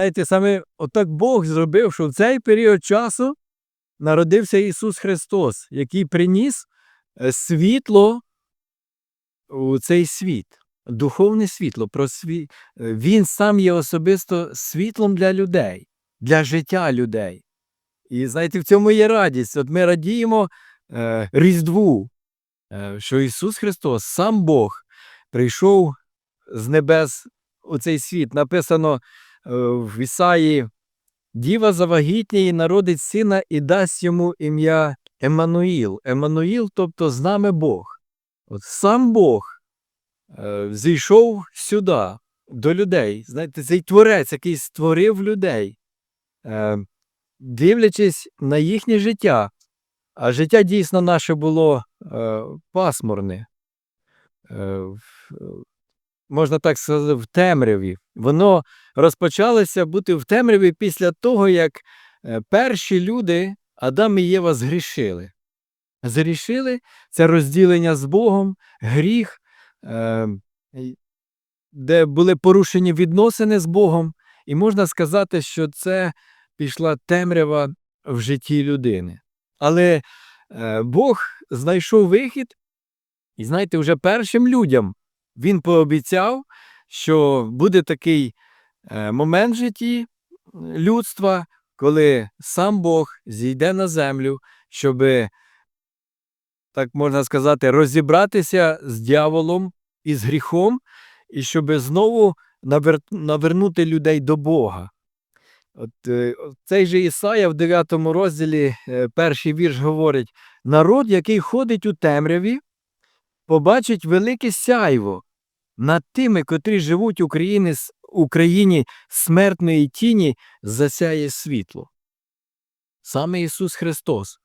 Знаєте, саме отак Бог зробив, що в цей період часу народився Ісус Христос, який приніс е, світло у цей світ, духовне світло. Е, Він сам є особисто світлом для людей, для життя людей. І знаєте, в цьому є радість. От ми радіємо е, Різдву, е, що Ісус Христос, сам Бог, прийшов з небес у цей світ. Написано в Ісаї, Діва завагітніє народить сина і дасть йому ім'я Еммануїл. Еммануїл, тобто з нами Бог. От сам Бог е, зійшов сюди, до людей. Знаєте, цей творець, який створив людей, е, дивлячись на їхнє життя. А життя дійсно наше було е, пасмурне. Е, можна так сказати, в темряві. Воно розпочалося бути в темряві після того, як е, перші люди, Адам і Єва, згрішили. Згрішили це розділення з Богом, гріх, е, де були порушені відносини з Богом, і можна сказати, що це пішла темрява в житті людини. Але е, Бог знайшов вихід, і знаєте, вже першим людям він пообіцяв, що буде такий е, момент в житті людства, коли сам Бог зійде на землю, щоб, так можна сказати, розібратися з дьяволом і з гріхом, і щоб знову навернути людей до Бога. От е, цей же Ісая в 9 розділі, е, перший вірш говорить: народ, який ходить у темряві, побачить велике сяйво над тими, котрі живуть в Україні, смертної тіні, засяє світло. Саме Ісус Христос,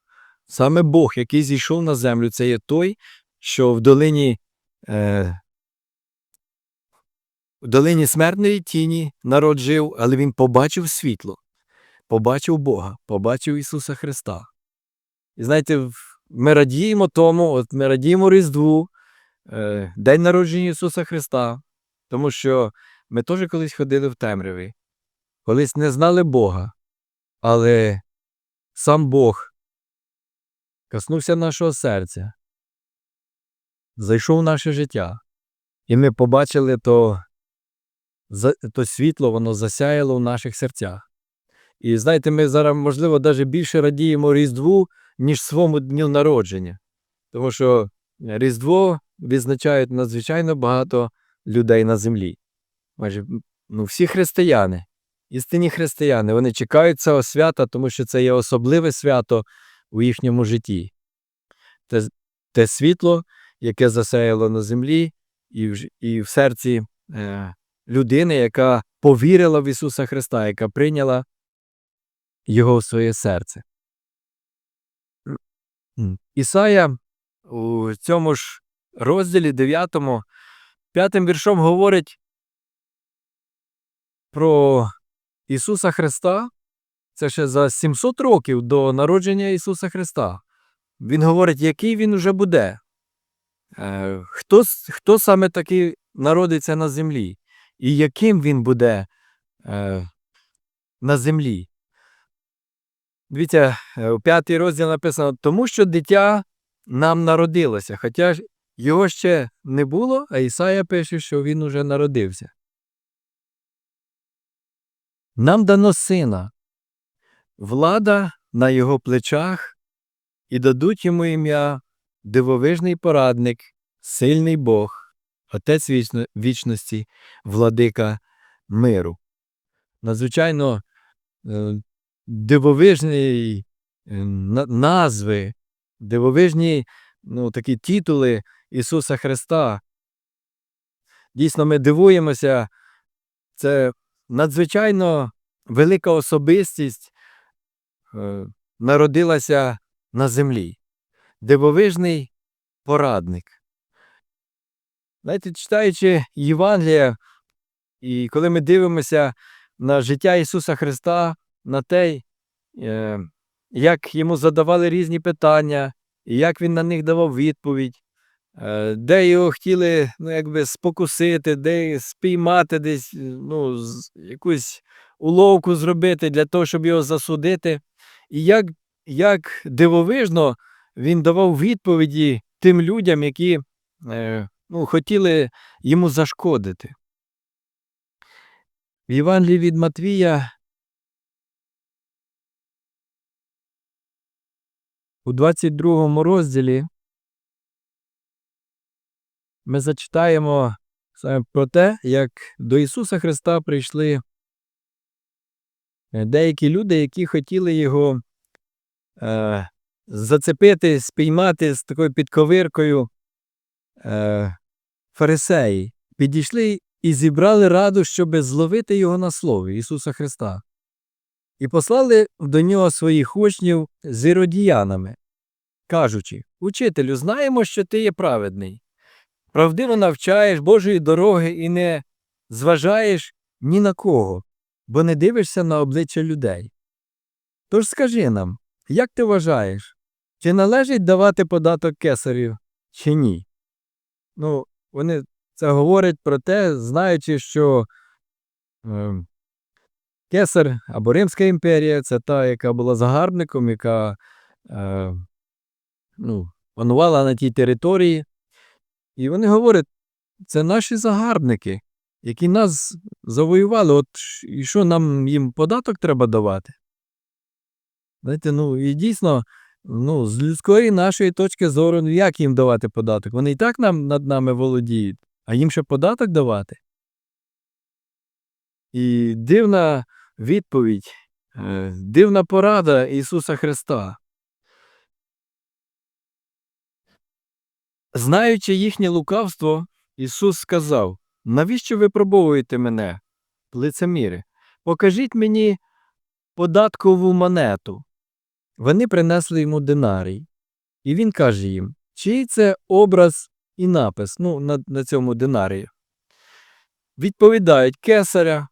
саме Бог, який зійшов на землю, це є той, що в долині, е, в долині смертної тіні народ жив, але Він побачив світло, побачив Бога, побачив Ісуса Христа. І знаєте, ми радіємо тому, от ми радіємо Різдву, День народження Ісуса Христа, тому що ми теж колись ходили в темряві, колись не знали Бога, але сам Бог коснувся нашого серця, зайшов в наше життя, і ми побачили то, то світло, воно засяяло в наших серцях. І знаєте, ми зараз, можливо, навіть більше радіємо Різдву, ніж своєму дню народження. Тому що Різдво відзначають надзвичайно багато людей на землі. Майже ну, всі християни, істинні християни, вони чекають цього свята, тому що це є особливе свято у їхньому житті. Те, те світло, яке засяяло на землі, і в, і в серці е, людини, яка повірила в Ісуса Христа, яка прийняла Його в своє серце. Ісая у цьому ж розділі 9, п'ятим віршом говорить про Ісуса Христа. Це ще за 700 років до народження Ісуса Христа. Він говорить, який він уже буде. Е, Хто, хто саме таки народиться на землі, і яким він буде е, на землі. Дивіться, е, у п'ятий розділ написано, тому що дитя нам народилося, хоча його ще не було, а Ісая пише, що він уже народився. Нам дано сина, влада на його плечах, і дадуть йому ім'я дивовижний порадник, сильний Бог, Отець вічно- вічності, владика миру. Надзвичайно е, дивовижні е, назви, дивовижні ну, такі титули Ісуса Христа. Дійсно, ми дивуємося, це надзвичайно велика особистість е, народилася на землі. Дивовижний порадник. Знаєте, читаючи Євангелія, і коли ми дивимося на життя Ісуса Христа, на те, е, як йому задавали різні питання, і як він на них давав відповідь, де його хотіли ну, якби спокусити, де спіймати десь е, ну, якусь уловку зробити для того, щоб його засудити. І як, як дивовижно він давав відповіді тим людям, які е, ну, хотіли йому зашкодити. В Євангелії від Матвія у 22 розділі ми зачитаємо саме про те, як до Ісуса Христа прийшли деякі люди, які хотіли його е, зацепити, спіймати з такою підковиркою е, фарисеї. Підійшли і зібрали раду, щоб зловити його на слові Ісуса Христа. І послали до нього своїх учнів з іродіянами, кажучи Учителю, знаємо, що ти є праведний, правдиво навчаєш Божої дороги і не зважаєш ні на кого, бо не дивишся на обличчя людей. Тож скажи нам, як ти вважаєш, чи належить давати податок кесарю, чи ні? Ну, вони це говорять про те, знаючи, що е, кесар або Римська імперія це та, яка була загарбником, яка е, ну, панувала на тій території. І вони говорять, це наші загарбники, які нас завоювали. От і що нам їм податок треба давати? Знаєте, ну і дійсно, ну, з людської нашої точки зору, ну як їм давати податок? Вони і так нам над нами володіють, а їм ще податок давати. І дивна відповідь, е, дивна порада Ісуса Христа. Знаючи їхнє лукавство, Ісус сказав: Навіщо ви пробовуєте мене, лицеміри? Покажіть мені податкову монету. Вони принесли йому динарій. І він каже їм, чий це образ і напис ну, на, на цьому динарії. Відповідають кесаря.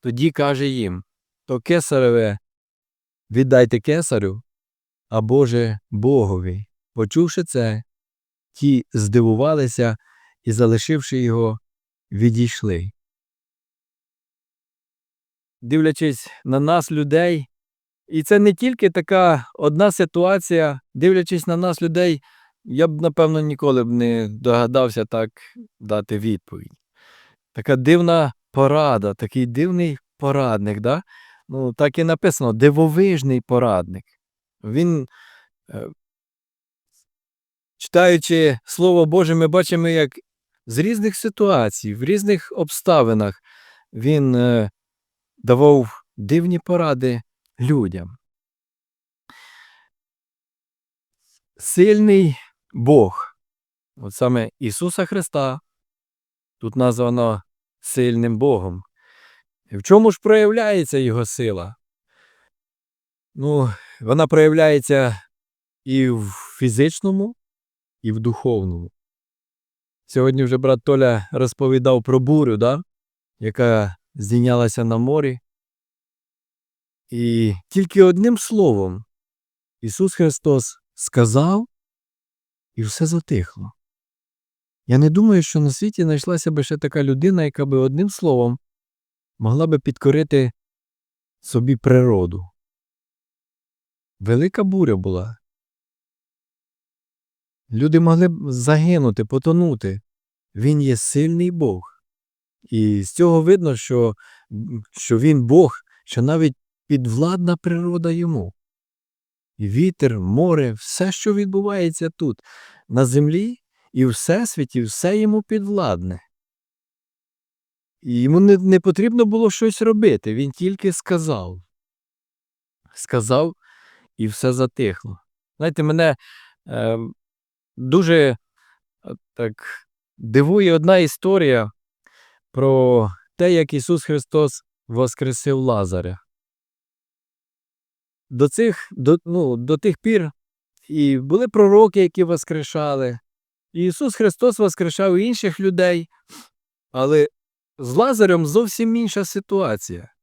Тоді каже їм, то кесареве віддайте кесарю, а Боже Богові. Почувши це, ті здивувалися і, залишивши його, відійшли. Дивлячись на нас, людей, і це не тільки така одна ситуація, дивлячись на нас, людей, я б, напевно, ніколи б не догадався так дати відповідь. Така дивна порада, такий дивний порадник, да? ну, так і написано, дивовижний порадник. Він, е, читаючи Слово Боже, ми бачимо, як з різних ситуацій, в різних обставинах він е, давав дивні поради людям. Сильний Бог, от саме Ісуса Христа, тут названо сильним Богом. В чому ж проявляється Його сила? Ну, вона проявляється і в фізичному, і в духовному. Сьогодні вже брат Толя розповідав про бурю, да? яка здійнялася на морі. І тільки одним словом Ісус Христос сказав, і все затихло. Я не думаю, що на світі знайшлася би ще така людина, яка би одним словом могла би підкорити собі природу. Велика буря була. Люди могли б загинути, потонути. Він є сильний Бог. І з цього видно, що, що він Бог, що навіть підвладна природа йому. І вітер, море, все, що відбувається тут, на землі і в всесвіті, все йому підвладне. І йому не, не потрібно було щось робити, він тільки сказав. Сказав, і все затихло. Знаєте, мене е, дуже е, так дивує одна історія про те, як Ісус Христос воскресив Лазаря. До цих, до, ну, до тих пір і були пророки, які воскрешали. Ісус Христос воскрешав інших людей, але з Лазарем зовсім інша ситуація.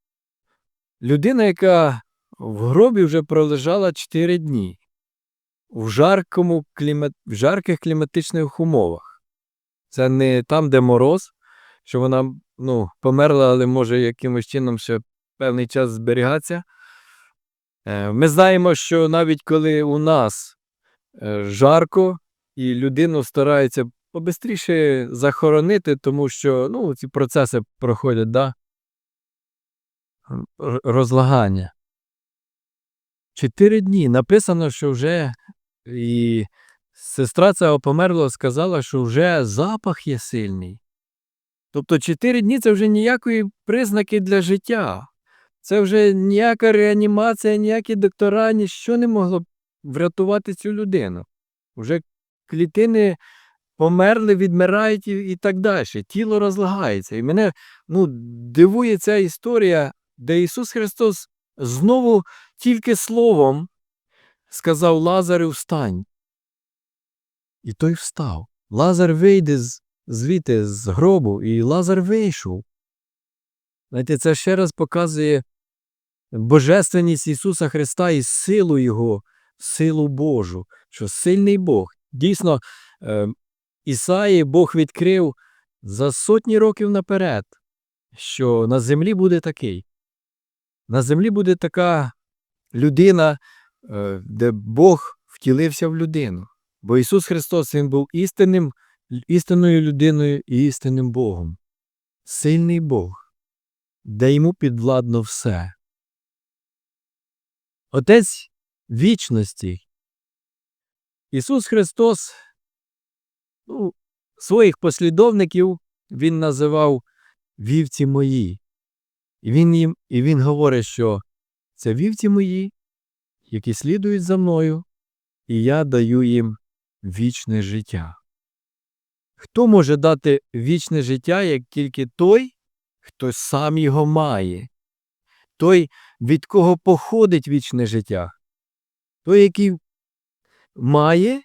Людина, яка в гробі вже пролежала 4 дні в, жаркому клімат... в жарких кліматичних умовах. Це не там, де мороз, що вона ну, померла, але може якимось чином ще певний час зберігатися. Е, Ми знаємо, що навіть коли у нас е, жарко, і людину стараються побистріше захоронити, тому що ну, ці процеси проходять, да? розлагання. Чотири дні. Написано, що вже і сестра цього померла, сказала, що вже запах є сильний. Тобто чотири дні це вже ніякої признаки для життя. Це вже ніяка реанімація, ніякі доктора, ніщо не могло врятувати цю людину. Вже клітини померли, відмирають і, і так далі. Тіло розлагається. І мене ну, дивує ця історія, де Ісус Христос знову тільки словом сказав Лазарю встань. І той встав. Лазар вийде з, звідти з гробу, і Лазар вийшов. Знаєте, це ще раз показує божественність Ісуса Христа і силу Його, силу Божу, що сильний Бог. Дійсно, е, Ісаї Бог відкрив за сотні років наперед, що на землі буде такий. На землі буде така людина, де Бог втілився в людину. Бо Ісус Христос Він був істинним, істинною людиною і істинним Богом. Сильний Бог, де йому підвладно все. Отець вічності. Ісус Христос ну, своїх послідовників Він називав вівці мої. І він, їм, і він говорить, що це вівці мої, які слідують за мною, і я даю їм вічне життя. Хто може дати вічне життя, як тільки той, хто сам його має, той, від кого походить вічне життя, той, який має,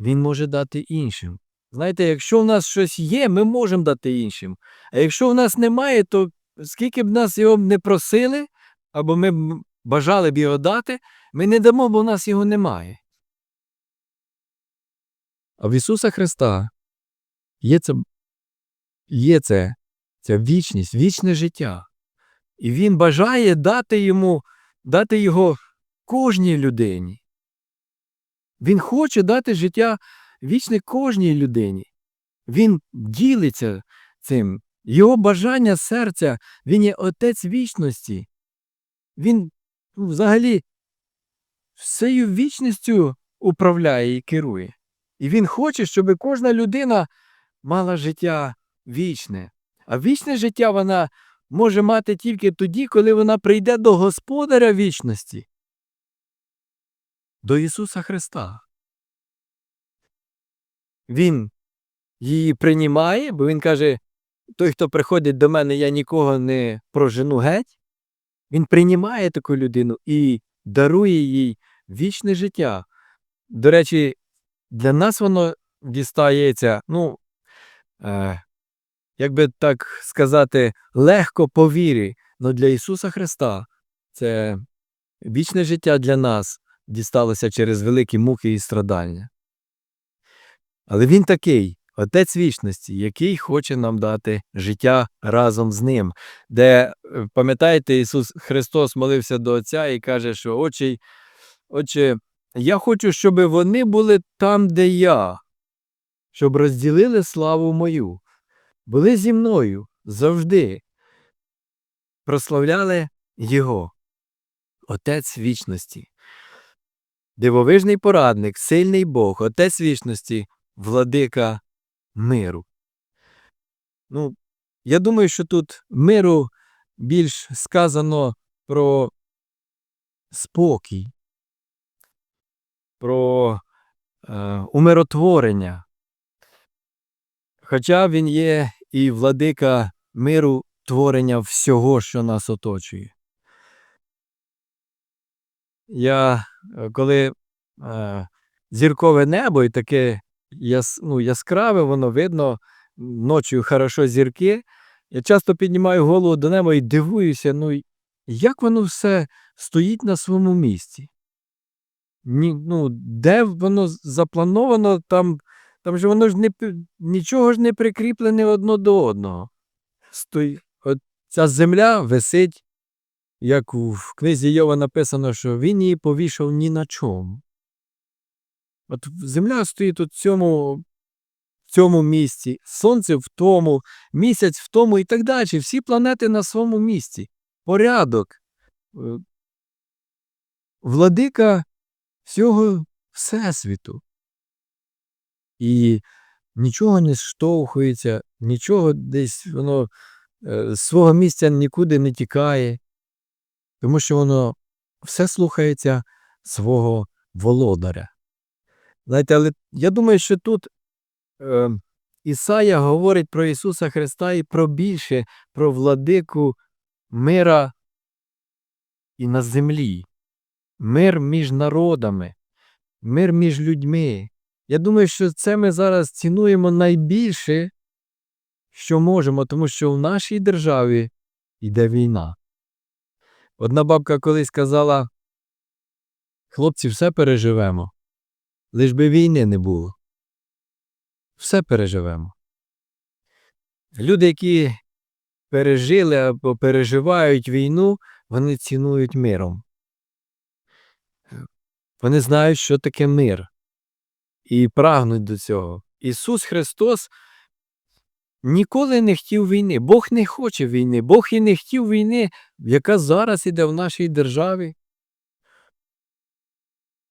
він може дати іншим. Знаєте, якщо в нас щось є, ми можемо дати іншим. А якщо в нас немає, то скільки б нас його не просили, або ми бажали б його дати, ми не дамо, бо в нас його немає. А в Ісуса Христа є це, є це, ця вічність, вічне життя. І Він бажає дати йому, дати його кожній людині. Він хоче дати життя вічне кожній людині. Він ділиться цим. Його бажання серця, він є отець вічності. Він взагалі всею вічністю управляє і керує. І він хоче, щоб кожна людина мала життя вічне. А вічне життя вона може мати тільки тоді, коли вона прийде до Господаря вічності, до Ісуса Христа. Він її приймає, бо Він каже, той, хто приходить до мене, я нікого не прожену геть. Він приймає таку людину і дарує їй вічне життя. До речі, для нас воно дістається, ну, е, як би так сказати, легко по вірі. але для Ісуса Христа це вічне життя для нас дісталося через великі муки і страдання. Але Він такий, Отець вічності, який хоче нам дати життя разом з ним. Де, е, пам'ятаєте, Ісус Христос молився до Отця і каже, що Отче, Отче, я хочу, щоб вони були там, де я, щоб розділили славу мою, були зі мною завжди, прославляли Його, Отець вічності. Дивовижний порадник, сильний Бог, Отець вічності, владика миру. Ну, я думаю, що тут миру більш сказано про спокій, про е, умиротворення. Хоча він є і владика миру творення всього, що нас оточує. Я е, коли е, зіркове небо і таке яс, ну, яскраве, воно видно, ночі хорошо зірки. Я часто піднімаю голову до неба і дивуюся, ну як воно все стоїть на своєму місці. Ні, ну, Де воно заплановано, там там же воно ж не нічого ж не прикріплене одно до одного. Стой, от ця земля висить як в книзі Йова написано, що він її повішав ні на чому. От земля стоїть у цьому, в цьому місці, сонце в тому, місяць в тому і так далі. Всі планети на своєму місці. Порядок. Е, Владика всього Всесвіту. І нічого не штовхується, нічого десь воно е, з свого місця нікуди не тікає, тому що воно все слухається свого володаря. Знаєте, але я думаю, що тут е, Ісая говорить про Ісуса Христа і про більше, про владику мира і на землі, мир між народами, мир між людьми. Я думаю, що це ми зараз цінуємо найбільше, що можемо, тому що в нашій державі йде війна. Одна бабка колись казала: хлопці, все переживемо, лиш би війни не було. Все переживемо. Люди, які пережили або переживають війну, вони цінують миром. Вони знають, що таке мир, і прагнуть до цього. Ісус Христос ніколи не хотів війни. Бог не хоче війни. Бог і не хотів війни, яка зараз іде в нашій державі.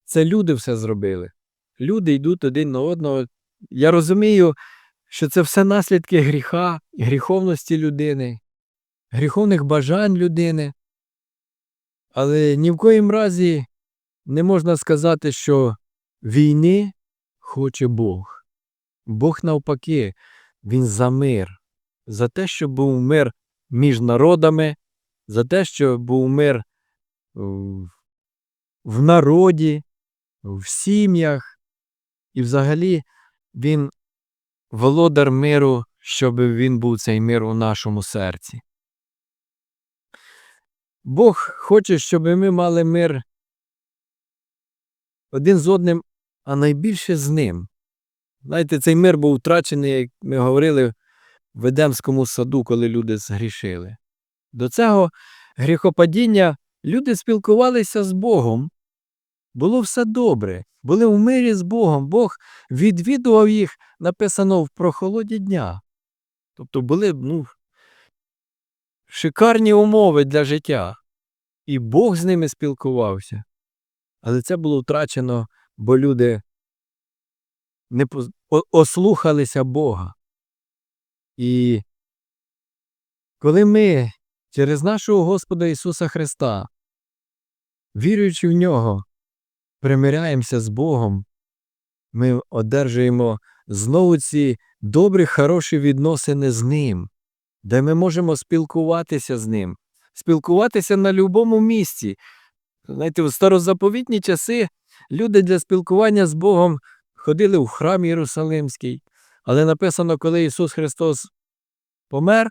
Це люди все зробили. Люди йдуть один на одного. Я розумію, що це все наслідки гріха, гріховності людини, гріховних бажань людини. Але ні в коїм разі не можна сказати, що війни хоче Бог. Бог навпаки, Він за мир, за те, щоб був мир між народами, за те, щоб був мир в- народі, в сім'ях. І взагалі Він володар миру, щоб він був цей мир у нашому серці. Бог хоче, щоб ми мали мир один з одним, а найбільше з ним. Знаєте, цей мир був втрачений, як ми говорили, в Едемському саду, коли люди згрішили. До цього гріхопадіння люди спілкувалися з Богом. Було все добре, були в мирі з Богом. Бог відвідував їх, написано в прохолоді дня. Тобто були ну, шикарні умови для життя. І Бог з ними спілкувався. Але це було втрачено, бо люди не поз- ослухалися Бога. І коли ми через нашого Господа Ісуса Христа, віруючи в Нього, примиряємося з Богом, ми одержуємо знову ці добрі, хороші відносини з Ним, де ми можемо спілкуватися з Ним, спілкуватися на будь-якому місці. Знаєте, в старозаповітні часи люди для спілкування з Богом ходили в храм Єрусалимський, але написано, коли Ісус Христос помер,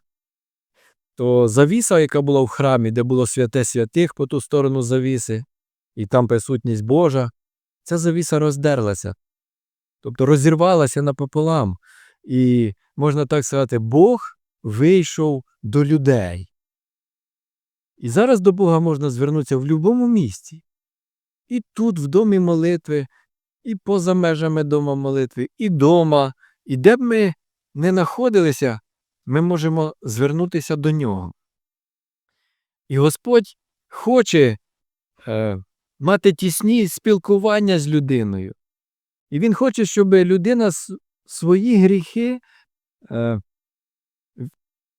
то завіса, яка була в храмі, де було святе святих по ту сторону завіси, і там присутність Божа, ця завіса роздерлася, тобто розірвалася напополам. І можна так сказати, Бог вийшов до людей. І зараз до Бога можна звернутися в будь-якому місці. І тут, в домі молитви, і поза межами дома молитви, і дома, і де б ми не знаходилися, ми можемо звернутися до нього. І Господь хоче е, мати тісні спілкування з людиною. І Він хоче, щоб людина свої гріхи е,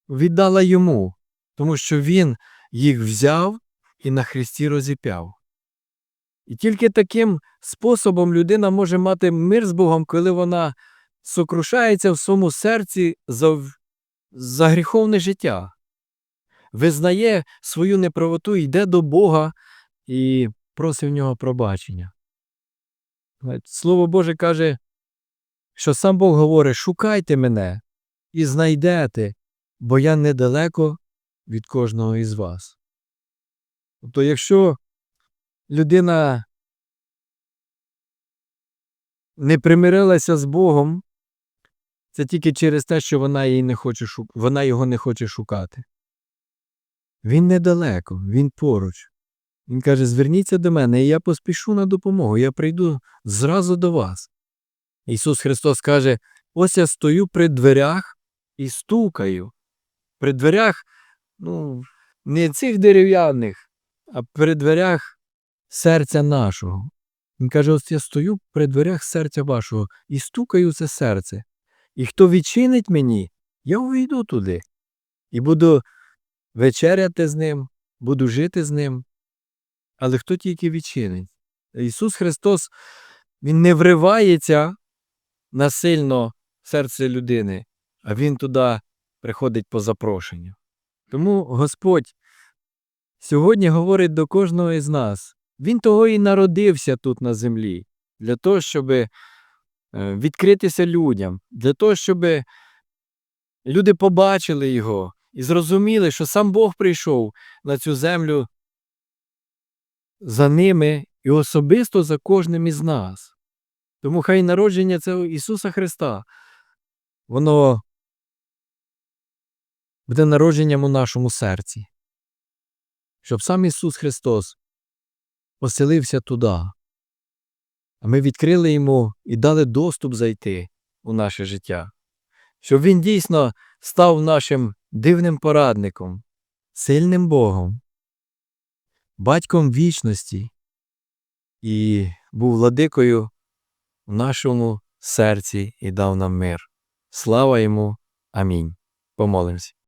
віддала йому, тому що Він їх взяв і на Христі розіп'яв. І тільки таким способом людина може мати мир з Богом, коли вона сокрушається в своєму серці за, за гріховне життя, визнає свою неправоту, йде до Бога і просить в нього пробачення. Слово Боже каже, що сам Бог говорить: шукайте мене і знайдете, бо я недалеко від кожного із вас. Тобто, якщо людина не примирилася з Богом, це тільки через те, що вона, її не хоче вона його не хоче шукати. Він недалеко, він поруч. Він каже: зверніться до мене, і я поспішу на допомогу, я прийду зразу до вас. Ісус Христос каже: ось я стою при дверях і стукаю. При дверях, ну, не цих дерев'яних, а при дверях серця нашого. Він каже: ось я стою при дверях серця вашого і стукаю це серце. І хто відчинить мені, я увійду туди і буду вечеряти з ним, буду жити з ним. Але хто тільки відчинить? Ісус Христос, Він не вривається насильно в серце людини, а Він туди приходить по запрошенню. Тому Господь сьогодні говорить до кожного із нас. Він того і народився тут на землі, для того, щоб відкритися людям, для того, щоб люди побачили його і зрозуміли, що сам Бог прийшов на цю землю за ними і особисто за кожним із нас. Тому хай народження цього Ісуса Христа, воно буде народженням у нашому серці, щоб сам Ісус Христос поселився туди, а ми відкрили Йому і дали доступ зайти у наше життя, щоб Він дійсно став нашим дивним порадником, сильним Богом, батьком вічності і був владикою в нашому серці і дав нам мир. Слава йому. Амінь. Помолимось.